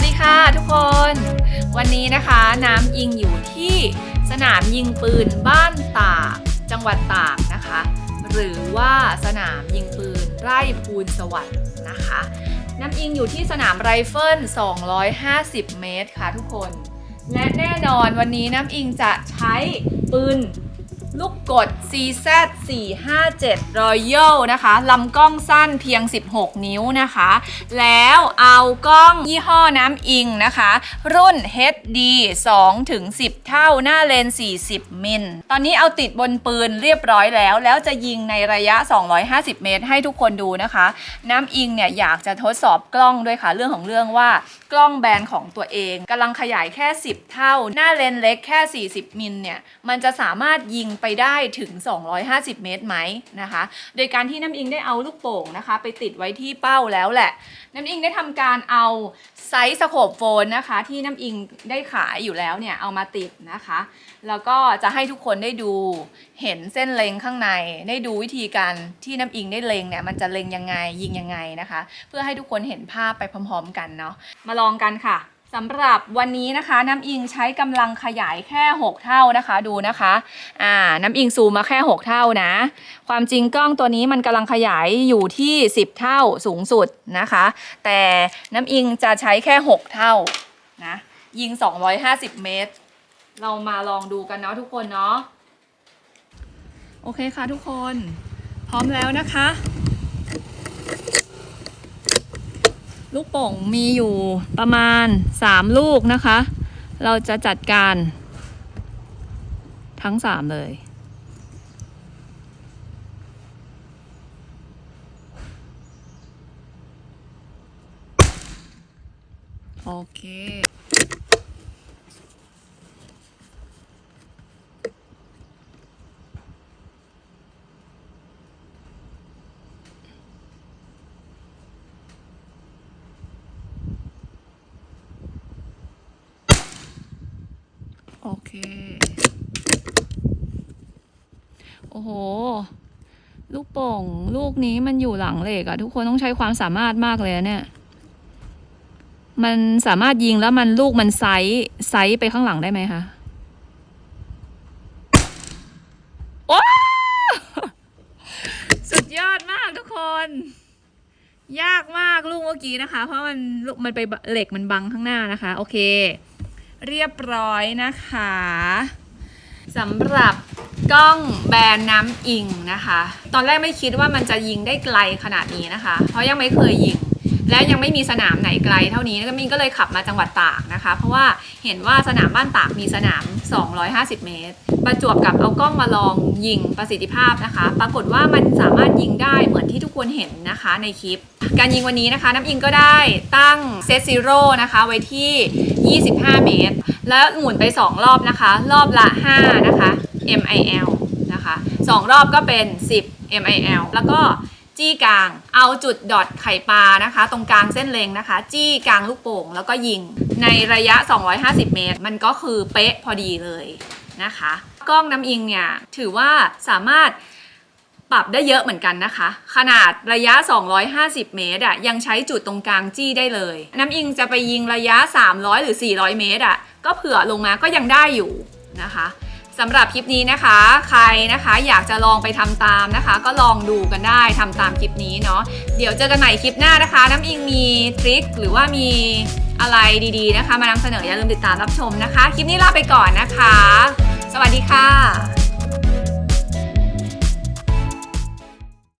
วัสดีค่ะทุกคน วันนี้นะคะน้ำอิงอยู่ที่สนามยิงปืนบ้านตากจังหวัดตากนะคะ หรือว่าสนามยิงปืนไร่ภูลสวัสด์นะคะ น้ำอิงอยู่ที่สนามไรเฟิล 250 เมตรค่ะทุกคน และแน่นอนวันนี้น้ำอิงจะใช้ปืน ลูกกด CZ 457 Royal นะคะลำกล้องสั้นเพียง 16 นิ้วนะคะ แล้วเอากล้องยี่ห้อน้ำอิงนะคะ รุ่น HD 2ถึง10 เท่าหน้าเลน 40 มิล ตอนนี้เอาติดบนปืนเรียบร้อยแล้ว แล้วจะยิงในระยะ 250 เมตร ให้ทุกคนดูนะคะ น้ำอิงเนี่ยอยากจะทดสอบกล้องด้วยค่ะ เรื่องของเรื่องว่ากล้องแบรนด์ของตัวเองกำลังขยายแค่ 10 เท่า หน้าเลนส์เล็กแค่ 40 มิลเนี่ยมันจะสามารถยิงไปได้ถึง 250 เมตรไหมนะคะ โดยการที่น้ำอิงได้เอาลูกโป่งนะคะ ไปติดไว้ที่เป้าแล้วแหละ น้ำอิงได้ทำการเอาไซส์สโคปโฟนนะคะ ที่น้ำอิงได้ขายอยู่แล้วเนี่ยเอามาติดนะคะ แล้วก็จะให้ทุกคนได้ดูเห็นเส้นเล็งข้างในได้ดูวิธีการที่น้ำอิงได้เล็งเนี่ยมันจะเล็งยังไงยิงยังไงนะคะ เพื่อให้ทุกคนเห็นภาพไปพร้อมๆกันเนาะมาลองกันค่ะ สำหรับวันนี้นะคะน้ำอิงใช้กำลังขยายแค่ 6 เท่านะคะดูนะคะอ่าน้ำอิงซูมมาแค่ 6 เท่านะ ความจริงกล้องตัวนี้มันกำลังขยายอยู่ที่ 10 เท่าสูงสุดนะคะ แต่น้ำอิงจะใช้แค่ 6 เท่านะยิง 250 เมตร เรามาลองดูกันเนาะทุกคนเนาะโอเคค่ะทุกคน พร้อมแล้วนะคะ ลูกโป่งมีอยู่ประมาณ 3 ลูกนะคะ เราจะจัดการ ทั้ง 3 เลย โอเค โอเคโอ้โห ลูกโป่ง ลูกนี้มันอยู่หลังเหล็กอะทุกคนต้องใช้ความสามารถมากเลยเนี่ย มันสามารถยิงแล้วมันลูกมันไซส์ไซส์ไปข้างหลังได้ไหมคะโอ้สุดยอดมากทุกคน ยากมากลูกเมื่อกี้นะคะ เพราะมันลูกมันไปเหล็กมันบังข้างหน้านะคะ โอเค เรียบร้อยนะคะสำหรับกล้องแบรนด์น้ำอิงนะคะ ตอนแรกไม่คิดว่ามันจะยิงได้ไกลขนาดนี้นะคะ เพราะยังไม่เคยยิง และยังไม่มีสนามไหนไกลเท่านี้แล้วก็มินก็เลยขับมาจังหวัดตากนะคะ เพราะว่าเห็นว่าสนามบ้านตากมีสนาม 250 เมตร ประจวบกับเอากล้องมาลองยิงประสิทธิภาพนะคะ ปรากฏว่ามันสามารถยิงได้เหมือนที่ทุกคนเห็นนะคะในคลิป การยิงวันนี้นะคะ น้ำอิงก็ได้ตั้งเซตซีโร่นะคะไว้ที่ 25 เมตร แล้วหมุนไป 2 รอบนะคะ รอบละ 5 นะคะ MIL นะคะ 2 รอบก็เป็น 10 MIL แล้วก็จี้กลาง เอาจุดดอทไข่ปลานะคะ ตรงกลางเส้นเลงนะคะ จี้กลางลูกโป่ง แล้วก็ยิงในระยะ 250 เมตร มันก็คือเป๊ะพอดีเลยนะคะ กล้องน้ำอิงเนี่ย ถือว่าสามารถ ปรับได้เยอะเหมือนกันนะคะ ขนาดระยะ 250 เมตรอะยังใช้จุดตรงกลางจี้ได้เลย น้ำอิงจะไปยิงระยะ 300 หรือ 400 เมตรอะก็เผื่อลงมาก็ยังได้อยู่นะคะสำหรับคลิปนี้นะคะ ใครนะคะอยากจะลองไปทำตามนะคะ ก็ลองดูกันได้ทำตามคลิปนี้เนาะเดี๋ยวเจอกันใหม่คลิปหน้านะคะ น้ำอิงมีทริคหรือว่ามีอะไรดีๆนะคะ มานำเสนออย่าลืมติดตามรับชมนะคะ คลิปนี้ลาไปก่อนนะคะ สวัสดีค่ะ